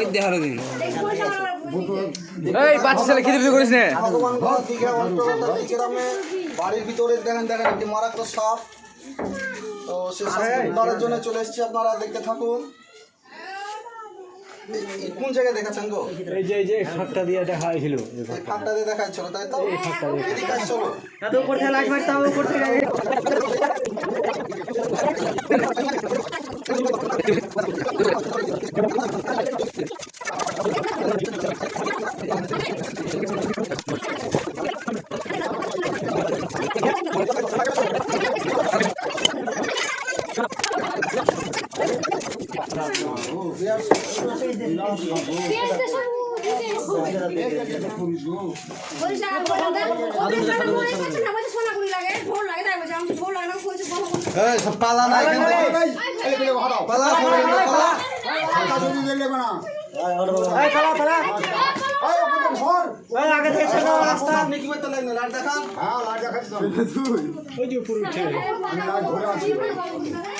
ওই দেখাল দিন এই বাচ্চা ছেলে পিতে করিস না। এই বাড়ির ভিতরে দেখেন দেখেন একটি মারাত্মক সাপ। তো সে উদ্ধারের জন্য চলে এসেছি আপনারা দেখতে থাকুন। এই- এই কোন জায়গায় দেখাচ্ছেন গো? এই যে এই যে খাটটা দিয়ে দেখা হয়েছিল এই ফাঁকটা দিয়ে দেখাচ্ছিল তাই তো? এদিকে চলো এই সব পালা নাই পালা পালা আপনি কি করতে লাগলেন লাইট ওই যে উঠে থাকুন আপনারা সাপ দেখা গেছে সাপ ধরে নিয়েছি এখানে নিচে টানবে। কি বড় রে বিশাল তোমার কারণ দেখো, কোনো ভয় নাই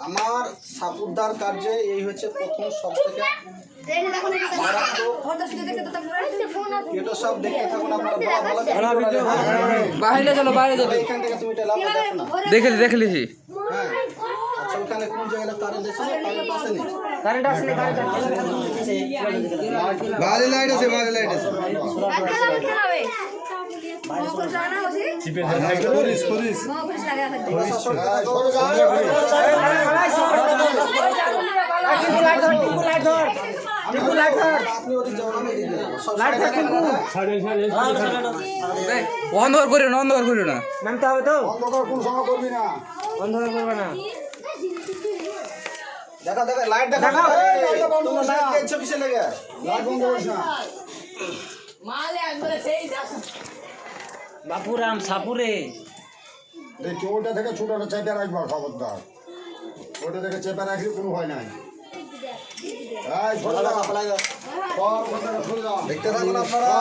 আমার সাপ কার্যে এই হচ্ছে প্রথম সব থেকে এটা সব দেখতে থাকুন আপনারা ভালো ভালো করে হ্যাঁ, বাইরে চলো বাইরে চলো। থেকে দেখো না। দেখে লিছি হ্যাঁ। আচ্ছা কোন জায়গাটা তারে দেখছ? তারের পাশে নেই। বাইরে লাইট আছে বাইরে লাইট আছে অন্ধকার করিও না অন্ধকার করিও না নামতে হবে তো অন্ধকার করবে না দেখা দেখা লাইট দেখা এই, তোমরা লাইট দেখছ কিসে লেগে বাপুরাম সাপুরে ওটা থেকে ছোটটা চেপে রাখবা খবরদার ওটা থেকে চেপে রাখলে কোনো ভয় নাই। দেখতে থাকুন আপনারা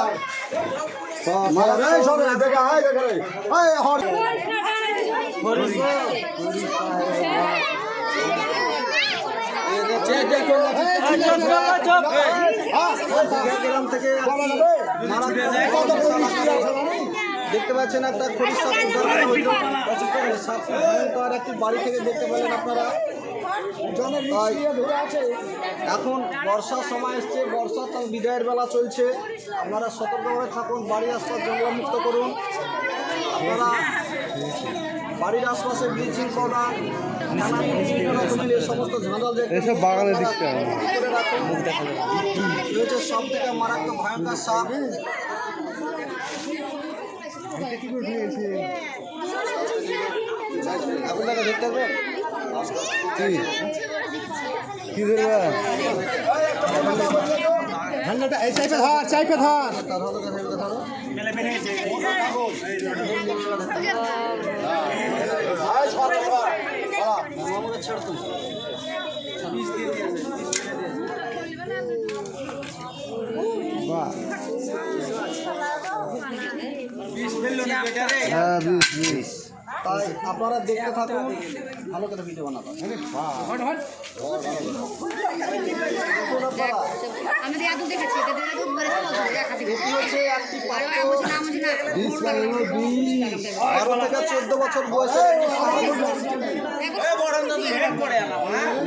থেকে দেখতে পাচ্ছেন একটা খরিশ সাপ উদ্ধার করা হয়েছে। সাপ ভয়ঙ্কর একটি বাড়ি থেকে দেখতে পেলেন আপনারা। এখন বর্ষার সময় এসছে বর্ষা তার বিদায়ের বেলা চলছে। আপনারা সতর্কভাবে থাকুন বাড়ির আশপাশ জঙ্গল মুক্ত করুন। আপনারা বাড়ির আশপাশে ব্লিচিং পাউডার সমস্ত ঝাঁঝাল এসব বাগানে দেখতে হবে। সব থেকে মারাত্মক ভয়ঙ্কর সাপ আপনারা দেখতে পাবেন কি ঠান্ডাটা এই চাইপে ধর চাইপে ধর তার হলো দেখা যাবে ধরো এই সর, সর। আমাকে ছেড়ে তুমি আপনারা দেখতে থাকুন ভালো করে ভিডিও বানাবেন চোদ্দ বছর বয়সে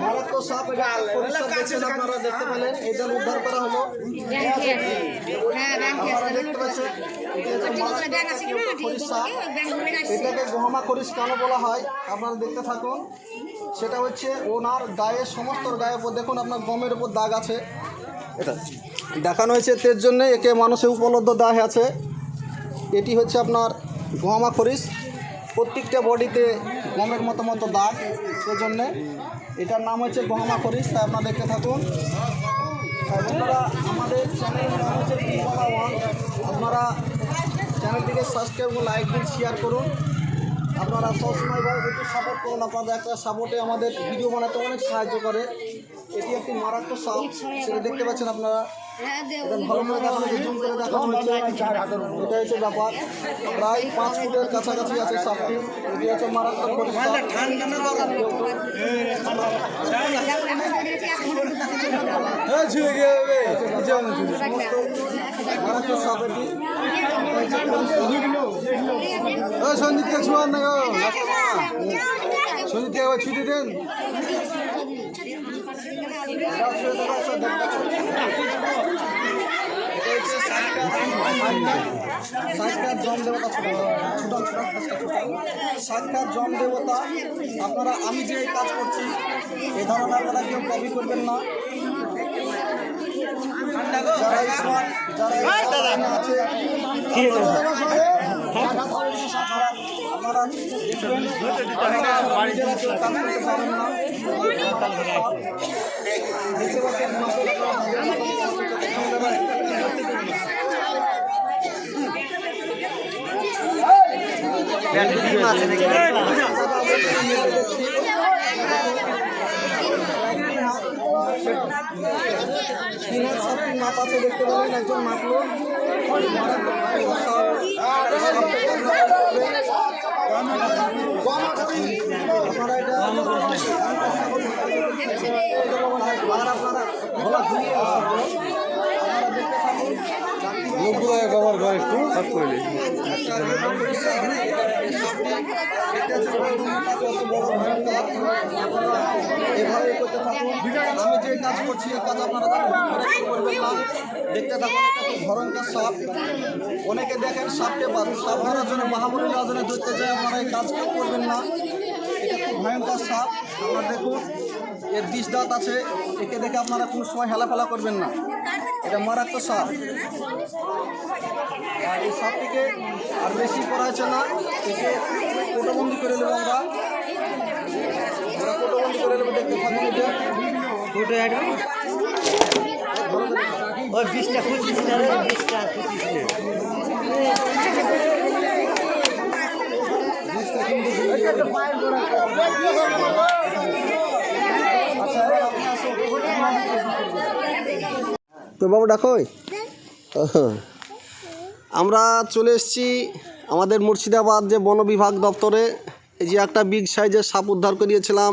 মারাত্মক সাপ এটা আপনারা দেখতে পেলেন উদ্ধার করা হলো। হ্যাঁ এটাকে গহমা খরিশ কেন বলা হয়। আপনারা দেখতে থাকুন। সেটা হচ্ছে ওনার গায়ে সমস্ত গায়ের উপর দেখুন আপনার গমের উপর দাগ আছে। এটা দেখানো হয়েছে তের জন্য একে মানুষে উপলব্ধ দেওয়া আছে। এটি হচ্ছে আপনার গহমা খরিস প্রত্যেকটা বডিতে গমের মতো মতো দাগ, সেজন্যে। এটার নাম হচ্ছে গহমা খরিস তাই আপনারা দেখতে থাকুন। আর বন্ধুরা, আমাদের চ্যানেলের নাম হচ্ছে ওয়ান। আপনারা চ্যানেলটিকে সাবস্ক্রাইব করুন লাইক দিন শেয়ার করুন। আপনারা সবসময় একটু সাপোর্ট করুন। আপনাদের একটা সাপোর্টে আমাদের ভিডিও বানাতে অনেক সাহায্য করে। এটি একটি মারাত্মক সাপ। সেটা দেখতে পাচ্ছেন আপনারা। হ্যাঁ দেব এটা ভালো করে দেখানো জুম করে দেখানো হয়েছে। এটা হচ্ছে ব্যাপার। প্রায় পাঁচ ফুটের কাছাকাছি আছে সাপটি। এটি হচ্ছে মারাত্মক মারাত্মক সাপ এটি। সঞ্জিতকে ছোঁয়ার না গো। সঞ্জিতকে ছুটি দেন। সাক্ষাৎ জম দেবতা ছোট সাক্ষাৎ জম দেবতা আপনারা আমি যে কাজ করছি এ ধরনের আপনারা কেউ কপি করবেন না। যারা smart, যারা আছে আপনারা দেখবেন আপনারা নিজেরা কেউ কাজ করতে পারেন না। তিন হাত মাপ আছে দেখতে পাবেন একজন মাপলো লোকগুলো কভার করে একটু সাফ করে দিই। আমি কাজ করছি আপনারা করবেন না দেখতে থাকুন সাপ অনেকে দেখেন সাপকে সাপ ধরার জন্য নেওয়ার জন্য ধরতে যায় আপনারা এই কাজ করবেন না এটা খুব ভয়ঙ্কর সাপ আপনারা দেখুন এর বিষ দাঁত আছে, একে দেখে আপনারা কোনো সময় হেলাফেলা করবেন না। এটা মারাত্মক সাপ। আর এই সাপটিকে আর বেশি করা হয়েছে না একে কোটোবন্দি করে নেব আমরা। আমরা কোটোবন্দি করে নেব দেখতে থাকুন এটা। ফটো অ্যাড ওই বিশটা খুঁজছিস না রে বিশটা খুঁজছিস না তো বাবু ডাকো আমরা চলে এসেছি আমাদের মুর্শিদাবাদ যে বন বিভাগ দপ্তরে। এই যে একটা বিগ সাইজের সাপ উদ্ধার করিয়েছিলাম।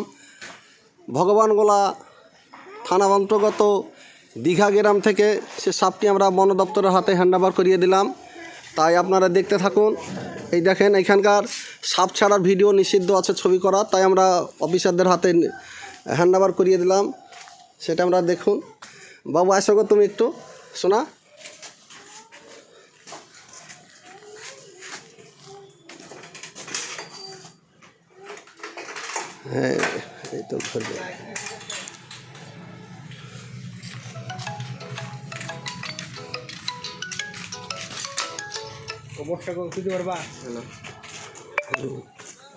ভগবানগোলা থানা অন্তর্গত দীঘা গ্রাম থেকে সে সাপটি আমরা বন দপ্তরের হাতে হ্যান্ডওভার করিয়ে দিলাম। তাই আপনারা দেখতে থাকুন। এই দেখেন এখানকার সাপ ছাড়ার ভিডিও নিষিদ্ধ আছে ছবি করা। তাই আমরা অফিসারদের হাতে হ্যান্ডওভার করিয়ে দিলাম। সেটা আমরা দেখুন। বাবু আসো গো তুমি একটু। শোনা। হ্যাঁ এই তো ধরবে খবরটা খুঁজতে পারবা?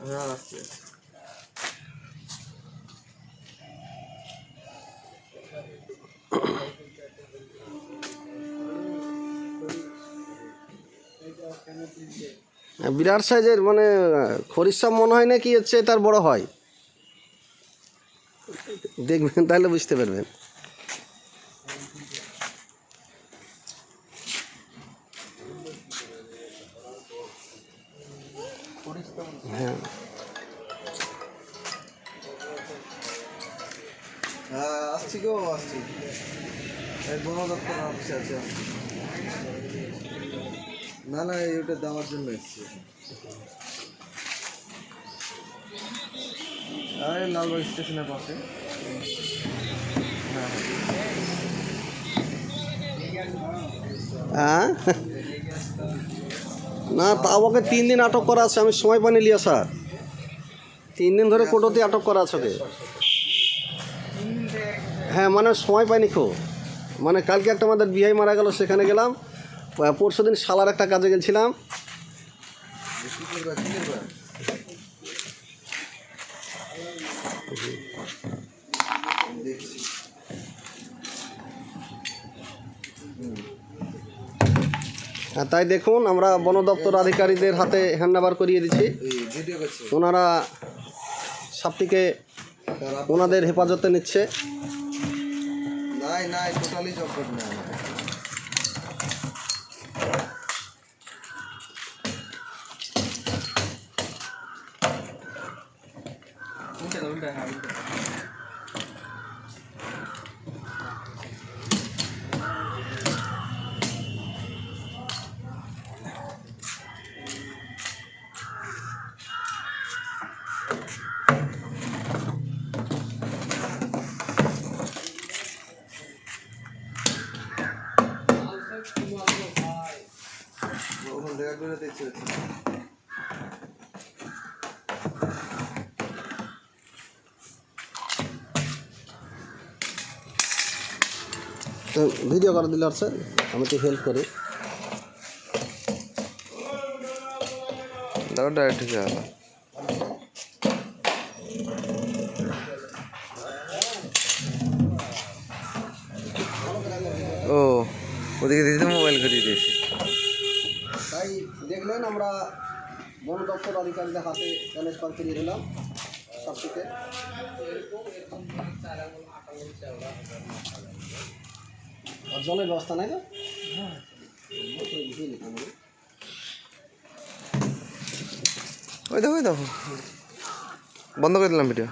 হ্যাঁ আসছে বিরাট সাইজের মানে খরিসাপ মনে হয় না কি হচ্ছে তার বড় হয়? দেখবেন, তাহলে বুঝতে পারবেন। হ্যাঁ। হ্যাঁ আসছি গো, আসছি। আছে না না এই ওটা দেওয়ার জন্য এসছি। এই লালবাগ স্টেশনের পাশে। হ্যাঁ। না, তা আমাকে তিন দিন আটক করা আছে, আমি সময় পাইনি লিয়া স্যার তিন দিন ধরে কোটোতে আটক করা আছে হ্যাঁ মানে সময় পাইনি খো মানে কালকে একটা আমাদের বিহাই মারা গেল, সেখানে গেলাম। পরশু দিন শালার একটা কাজে গেছিলাম। তাই দেখুন, আমরা বন দপ্তর আধিকারিকদের হাতে হ্যান্ড করিয়ে দিচ্ছি। ওনারা সাপটিকে ওনাদের হেফাজতে নিচ্ছে। নাই নাই টোটালি have তো ভিডিও করে দিলে হচ্ছে আমি তো হেল্প করি। দাও ডাইরেক্ট ঠিক আছে ও ওদিকে দিয়েছে মোবাইল ঘুরিয়ে দিয়েছি। তাই দেখলেন আমরা বন দপ্তর আধিকারিকদের হাতে ট্রান্সফার করিয়ে দিলাম সাপটিকে আর জলের ব্যবস্থা নাই তো ওই দেখো ওই দেখো। বন্ধ করে দিলাম ভিডিও